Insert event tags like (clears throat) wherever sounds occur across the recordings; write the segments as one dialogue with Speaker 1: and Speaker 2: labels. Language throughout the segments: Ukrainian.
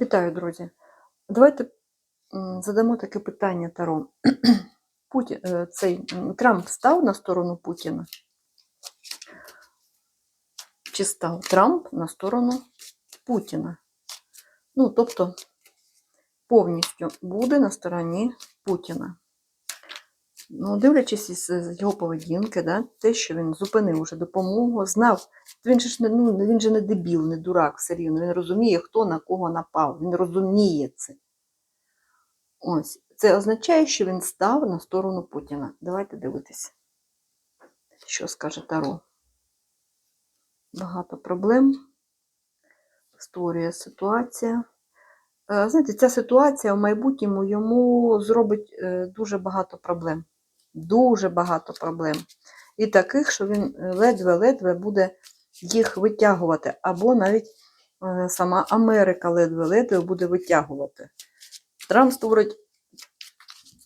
Speaker 1: Вітаю, друзі. Давайте задамо таке питання Таро. (clears throat) Путін, е, цей Трамп став на сторону Путіна? Чи став Трамп на сторону Путіна? Ну, тобто, повністю буде на стороні Путіна. Ну, дивлячись із його поведінки, да, те, що він зупинив уже допомогу, знав, він же ж ну, він же не дебіл, не дурак все рівно. Він розуміє, хто на кого напав. Він розуміє це. Ось. Це означає, що він став на сторону Путіна. Давайте дивитися, що скаже Таро. Багато проблем створює ситуація. Е, Знаєте, ця ситуація в майбутньому йому зробить е, дуже багато проблем. Дуже багато проблем. І таких, що він е, ледве-ледве буде їх витягувати. Або навіть е, сама Америка ледве-ледве буде витягувати. Трамп створить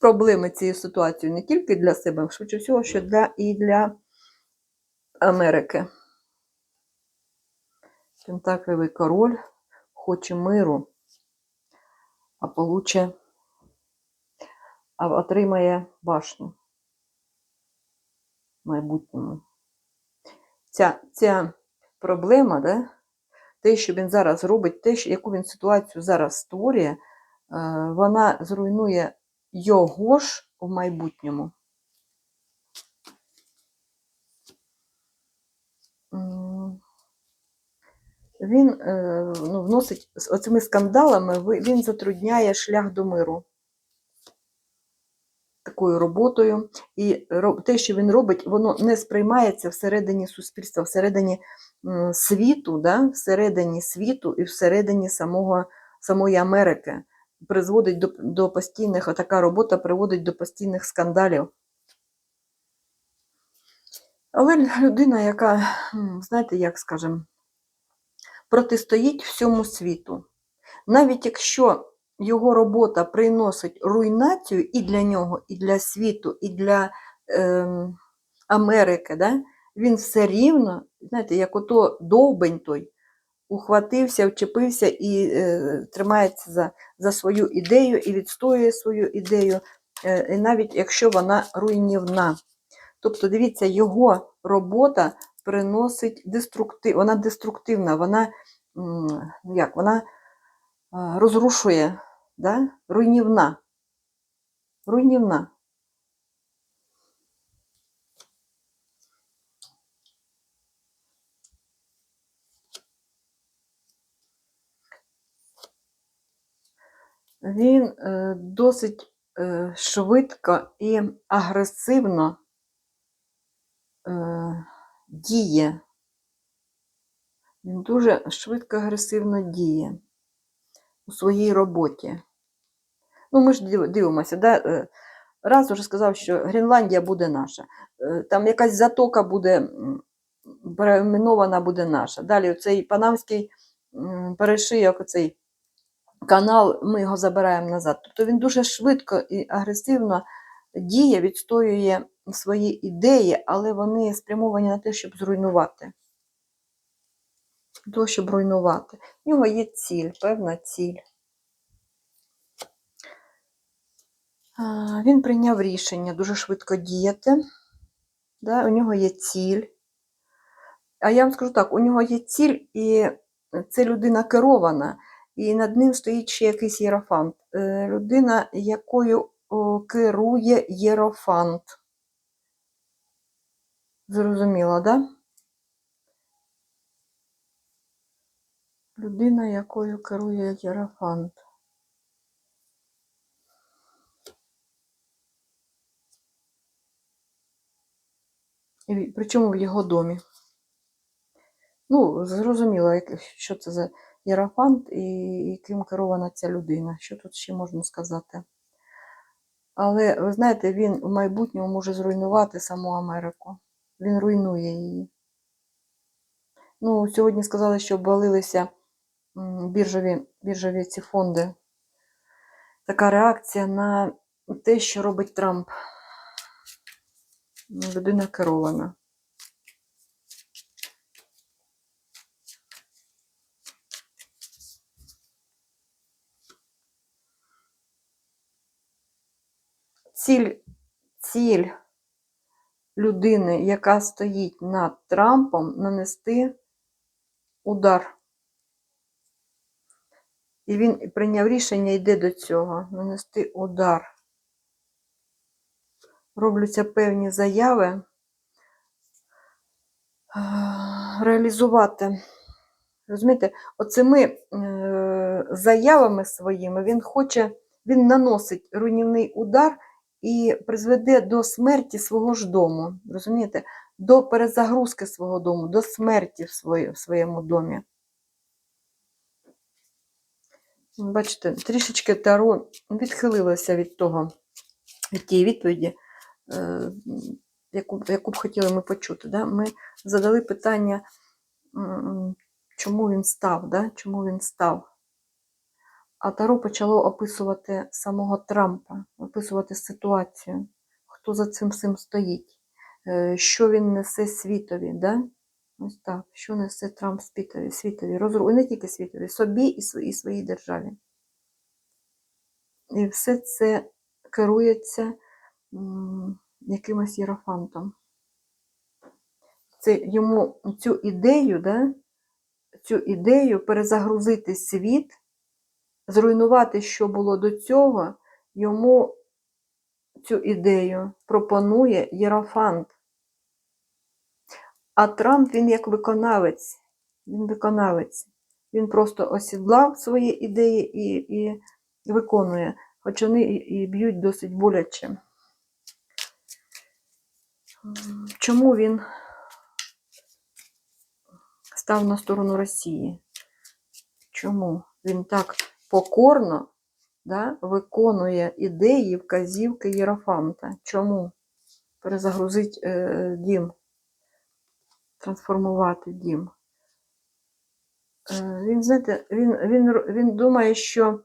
Speaker 1: проблеми цією ситуацією не тільки для себе, швидше всього, що для, і для Америки. Пентаклевий король хоче миру, а получе, а отримає башню майбутньому. Ця, ця проблема, да, те, що він зараз робить, те, яку він ситуацію зараз створює, е, вона зруйнує його ж в майбутньому. Він е, ну, вносить оцими скандалами, він затрудняє шлях до миру такою роботою. І те, що він робить, воно не сприймається всередині суспільства, всередині світу, да? всередині світу і всередині самого, самої Америки. Призводить до, до постійних, така робота приводить до постійних скандалів. Але людина, яка, знаєте, як скажемо, протистоїть всьому світу. Навіть якщо його робота приносить руйнацію і для нього, і для світу, і для ем, Америки, да? він все рівно, знаєте, як ото довбень той, ухватився, вчепився і е, тримається за, за свою ідею і відстоює свою ідею, е, навіть якщо вона руйнівна. Тобто, дивіться, його робота приносить деструктив, вона деструктивна, вона, як, вона розрушує, да? руйнівна. Руйнівна. Він е, досить е, швидко і агресивно е, діє. Він дуже швидко агресивно діє у своїй роботі. Ну, ми ж дивимося, да? е, раз уже сказав, що Гренландія буде наша. Е, Там якась затока буде перейменована буде наша. Далі цей панамський перешийок, оцей канал, ми його забираємо назад. Тобто він дуже швидко і агресивно діє, відстоює свої ідеї, але вони спрямовані на те, щоб зруйнувати. Для того, щоб руйнувати. У нього є ціль, певна ціль. Він прийняв рішення дуже швидко діяти. Да? У нього є ціль. А я вам скажу так: у нього є ціль, і це людина керована, і над ним стоїть ще якийсь єрофант. Е, Людина, якою керує єрофант. Зрозуміло, да? Людина, якою керує єрофант. І Причому в його домі. Ну, зрозуміло, що це за єрофант і яким керована ця людина. Що тут ще можна сказати? Але, ви знаєте, він в майбутньому може зруйнувати саму Америку. Він руйнує її. Ну, сьогодні сказали, що обвалилися біржові, біржові ці фонди. Така реакція на те, що робить Трамп. Ну, людина керована. Ціль, ціль людини, яка стоїть над Трампом, нанести удар. І він прийняв рішення, йде до цього, нанести удар. Робляться певні заяви, реалізувати. Розумієте, оцими е, заявами своїми він хоче, він наносить руйнівний удар і призведе до смерті свого ж дому. Розумієте? До перезагрузки свого дому, до смерті в своєму домі. Бачите, трішечки Таро відхилилося від того, від тієї відповіді, е, яку, яку б хотіли ми почути. Да? Ми задали питання, чому він став, да? чому він став. А Таро почало описувати самого Трампа, описувати ситуацію, хто за цим всім стоїть, е, що він несе світові. Да? Ось так, що несе Трамп світові, світові, розру... і не тільки світові, собі і своїй, своїй державі. І все це керується м, якимось єрофантом. Це йому цю ідею, да, цю ідею перезагрузити світ, зруйнувати, що було до цього, йому цю ідею пропонує єрофант. А Трамп він як виконавець. Він виконавець. Він просто осідлав свої ідеї і, і виконує, хоч вони і, і б'ють досить боляче. Чому він став на сторону Росії? Чому він так покорно да, виконує ідеї, вказівки Єрофанта? Чому? Перезагрузить е, дім трансформувати дім. Е, Він, знаєте, він, він, він думає, що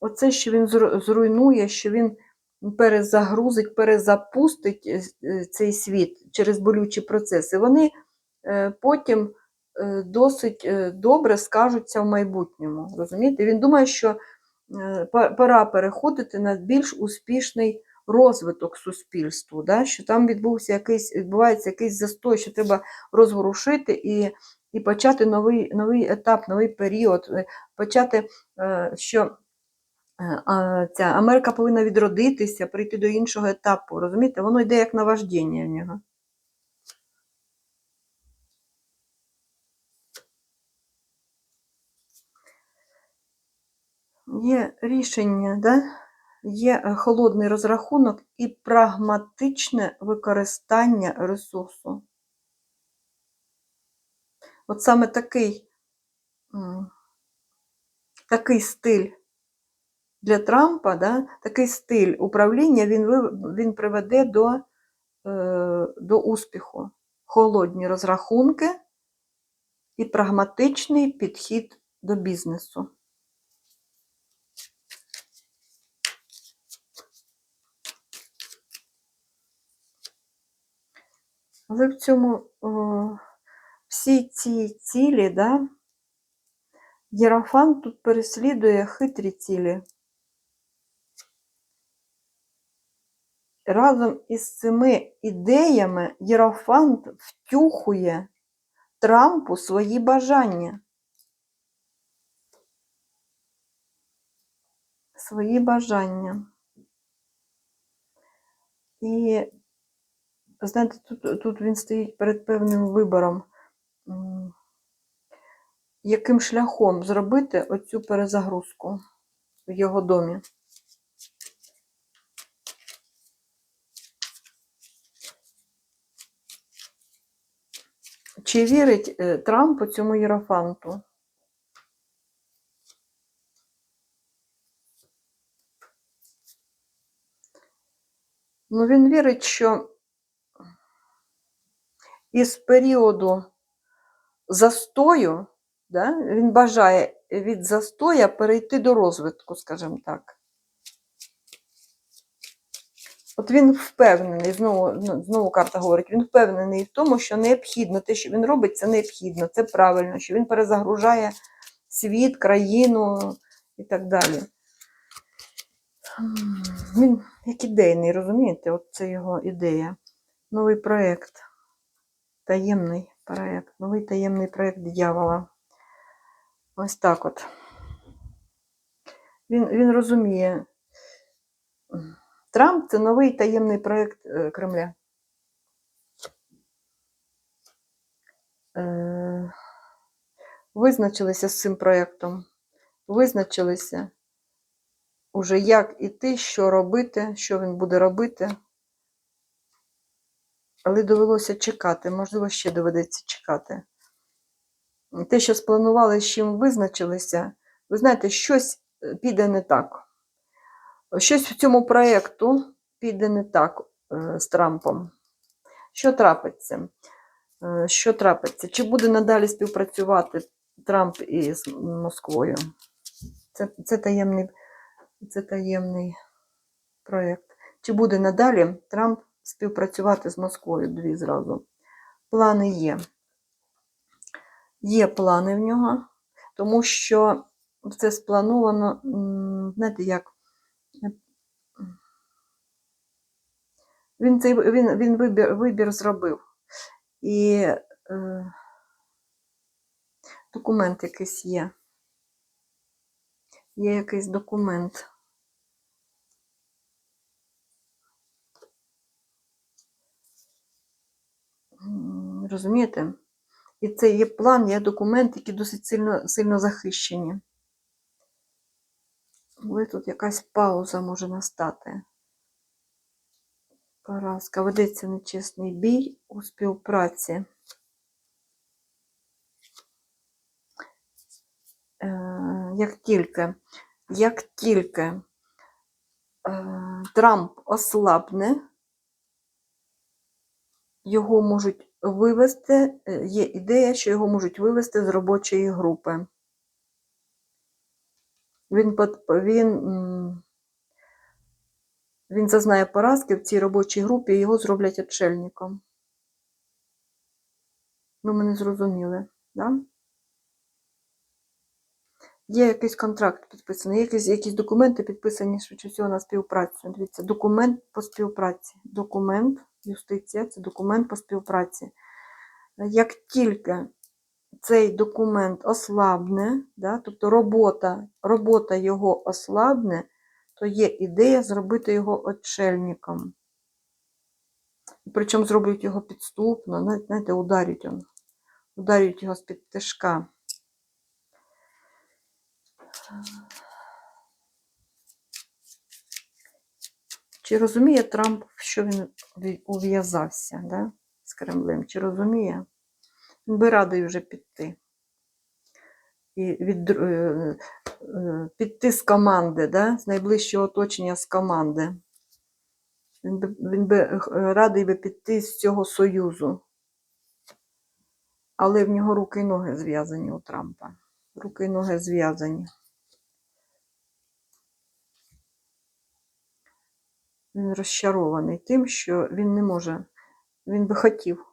Speaker 1: оце, що він зруйнує, що він перезагрузить, перезапустить е, е, цей світ через болючі процеси, вони потім досить добре скажуться в майбутньому. Розумієте? Він думає, що пора переходити на більш успішний розвиток суспільству, да? що там відбувся якийсь, відбувається якийсь застой, що треба розворушити і, і почати новий, новий етап, новий період, е, почати, е, що е, ця Америка повинна відродитися, прийти до іншого етапу. Розумієте, воно йде як наваждіння в нього. Є рішення, да? Є е, холодний розрахунок і прагматичне використання ресурсу. От саме такий, такий стиль для Трампа, да, такий стиль управління він, він приведе до, е, до успіху. Холодні розрахунки і прагматичний підхід до бізнесу. Але в цьому о, всі ці цілі, да, Єрофант тут переслідує хитрі цілі. Разом із цими ідеями Єрофант втюхує Трампу свої бажання. Свої бажання. І, знаєте, тут, тут він стоїть перед певним вибором, яким шляхом зробити оцю перезагрузку в його домі. Чи вірить е, Трамп цьому єрофанту? Ну, він вірить, що із періоду застою, да, він бажає від застоя перейти до розвитку, скажімо так. От він впевнений, знову, ну, знову карта говорить, він впевнений в тому, що необхідно, те, що він робить, це необхідно, це правильно, що він перезагружає світ, країну і так далі. Він як ідейний, розумієте? От це його ідея. Новий проєкт. Таємний проєкт. Новий таємний проєкт дьявола. Ось так от. Він, він розуміє. Трамп це новий таємний проєкт е, Кремля. Е, Визначилися з цим проєктом. Визначилися уже як іти, що робити, що він буде робити. Але довелося чекати, можливо, ще доведеться чекати. Те, що спланували, з чим визначилися, ви знаєте, щось е, піде не так. Щось в цьому проєкту піде не так е, з Трампом. Що трапиться? Е, Що трапиться? Чи буде надалі співпрацювати Трамп із Москвою? Це, це, таємний, це таємний проєкт. Чи буде надалі Трамп співпрацювати з Москвою? Дві зразу. Плани є. Є плани в нього, тому що це сплановано, знаєте, як. Він, цей, він, він вибір, вибір зробив. І е, документ якийсь є. Є якийсь документ. Розумієте? І це є план, є документ, які досить сильно, сильно захищені. Але тут якась пауза може настати. Поразка. Ведеться нечесний бій у співпраці. Е, Як тільки, як тільки е, Трамп ослабне, його можуть вивести, е, є ідея, що його можуть вивести з робочої групи. Він, він, він зазнає поразки в цій робочій групі його зроблять отшельником. Ви мене зрозуміли, да? Є якийсь контракт підписаний, якісь, якісь документи підписані швидше всього на співпрацю. Дивіться, документ по співпраці. Документ, юстиція це документ по співпраці. Як тільки цей документ ослабне, да, тобто робота, робота його ослабне, то є ідея зробити його отшельником. Причому зроблять його підступно, навіть, знаєте, ударять, он, ударять його з-під тишка. Чи розуміє Трамп, що він ув'язався да, з Кремлем? Чи розуміє? Він би радий вже піти. І від, е, е, піти з команди, да, з найближчого оточення з команди. Він би, він би радий би піти з цього союзу. Але в нього руки і ноги зв'язані у Трампа. Руки і ноги зв'язані. Він розчарований тим, що він не може, він би хотів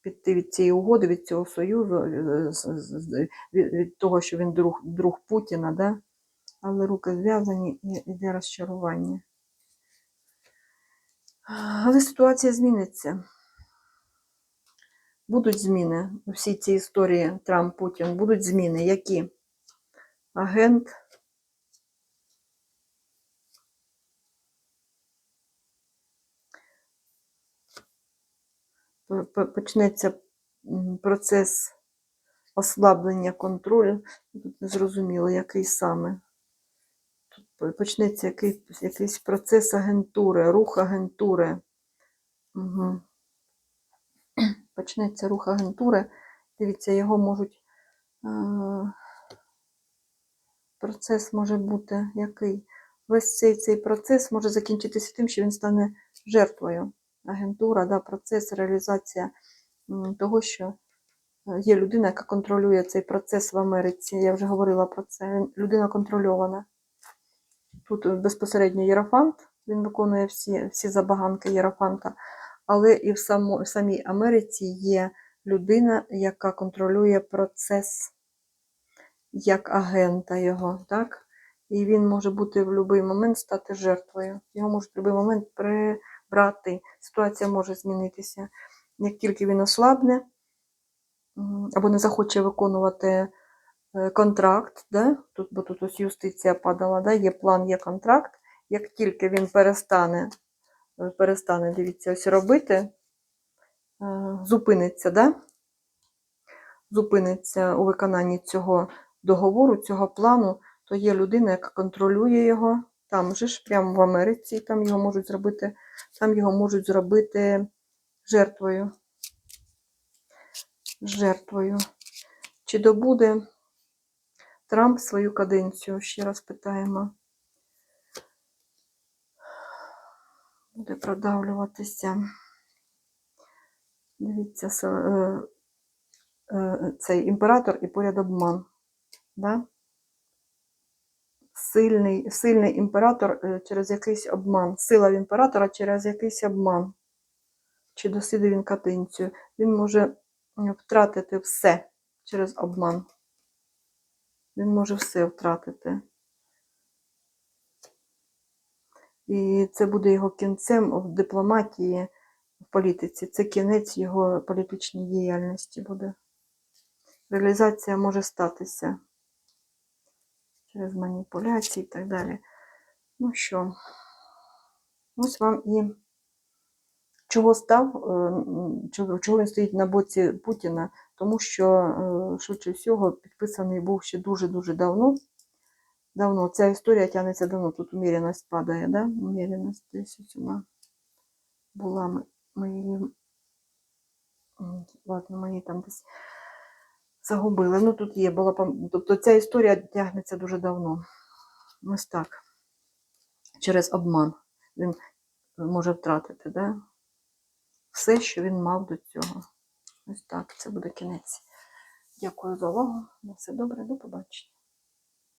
Speaker 1: піти від цієї угоди, від цього союзу, е, з- від, того, що він друг, друг Путіна, да? але руки зв'язані і йде розчарування. Але ситуація зміниться. Будуть зміни у всій цій історії Трамп-Путін. Будуть зміни. Які? Агент. Почнеться процес ослаблення контролю. Тут не зрозуміло, який саме. Тут почнеться якийсь, якийсь процес агентури, рух агентури. Угу. Почнеться рух агентури. Дивіться, його можуть. е, Процес може бути який? Весь цей, цей процес може закінчитися тим, що він стане жертвою. Агентура, да, процес, реалізація того, що е, є людина, яка контролює цей процес в Америці. Я вже говорила про це. Людина контрольована. Тут е, безпосередньо Єрофант, він виконує всі, всі забаганки Єрофанта, але і в, само, в самій Америці є людина, яка контролює процес як агента його, так? І він може бути в будь-який момент стати жертвою. Його можуть в будь-який момент прибрати. Ситуація може змінитися. Як тільки він ослабне або не захоче виконувати е, контракт, да? тут, бо тут ось юстиція падала, да? є план, є контракт. Як тільки він перестане, е, перестане дивіться, ось робити, е, зупиниться, да? зупиниться у виконанні цього договору, цього плану, то є людина, яка контролює його. Там же ж, прямо в Америці, там його можуть зробити, там його можуть зробити жертвою. Жертвою. Чи добуде Трамп свою каденцію? Ще раз питаємо. Буде продавлюватися. Дивіться, е, е, цей імператор і поряд обман. Да? Сильний, сильний імператор е, через якийсь обман. Сила в імператора через якийсь обман. Чи досидить він катинцю. Він може втратити все через обман. Він може все втратити. І це буде його кінцем в дипломатії, в політиці. Це кінець його політичній діяльності буде. Реалізація може статися через маніпуляції і так далі. Ну що, ось вам і чого став, е, чого він стоїть на боці Путіна, тому що, е, швидше всього, підписаний був ще дуже-дуже давно. Давно. Ця історія тягнеться давно. Тут уміреність падає, да? Уміреність десь вона була. Ми, ми її. м, Ладно, ми її там десь загубили. Ну, тут є, була, тобто ця історія тягнеться дуже давно. Ось так. Через обман він може втратити, да? все, що він мав до цього. Ось так, це буде кінець. Дякую за увагу. На все добре, до побачення.